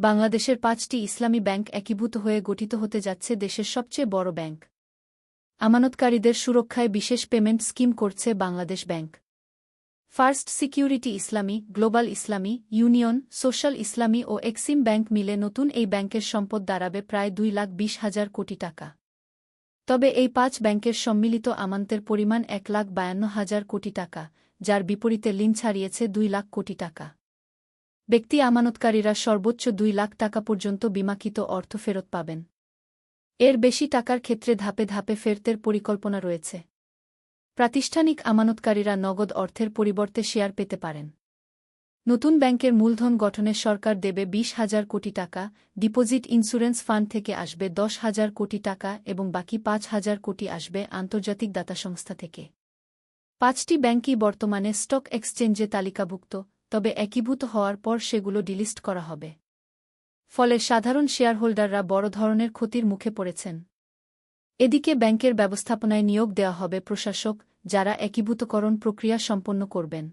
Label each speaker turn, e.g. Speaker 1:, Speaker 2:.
Speaker 1: বাংলাদেশের পাঁচটি ইসলামী ব্যাংক একীভূত হয়ে গঠিত হতে যাচ্ছে দেশের সবচেয়ে বড় ব্যাংক। আমানতকারীদের সুরক্ষায় বিশেষ পেমেন্ট স্কিম করছে Bangladesh bank. First security Islami, global Islami, union, social Islami ও এক্সিম ব্যাংক মিলে নতুন এই ব্যাংকের সম্পদ দাঁড়াবে প্রায় দুই লাখ বিশ হাজার কোটি টাকা। তবে এই পাঁচ ব্যাংকের সম্মিলিত আমান্তের পরিমাণ এক লাখ বায়ান্ন হাজার কোটি টাকা, যার বিপরীতে লিন ছাড়িয়েছে দুই লাখ কোটি টাকা। ব্যক্তি আমানতকারীরা সর্বোচ্চ দুই লাখ টাকা পর্যন্ত বিমাকিত অর্থ ফেরত পাবেন। এর বেশি টাকার ক্ষেত্রে ধাপে ধাপে ফেরতের পরিকল্পনা রয়েছে। প্রাতিষ্ঠানিক আমানতকারীরা নগদ অর্থের পরিবর্তে শেয়ার পেতে পারেন। নতুন ব্যাংকের মূলধন গঠনে সরকার দেবে বিশ হাজার কোটি টাকা, ডিপোজিট ইন্স্যুরেন্স ফান্ড থেকে আসবে দশ হাজার কোটি টাকা এবং বাকি পাঁচ হাজার কোটি আসবে আন্তর্জাতিক দাতা সংস্থা থেকে। পাঁচটি ব্যাংকই বর্তমানে স্টক এক্সচেঞ্জে তালিকাভুক্ত তবে একীভূত হওয়ার পর সেগুলো ডিলিস্ট করা হবে। ফলে সাধারণ শেয়ারহোল্ডাররা বড় ধরনের ক্ষতির মুখে পড়েছেন। এদিকে ব্যাংকের ব্যবস্থাপনায় নিয়োগ দেওয়া হবে প্রশাসক, যারা একীভূতকরণ প্রক্রিয়া সম্পন্ন করবেন।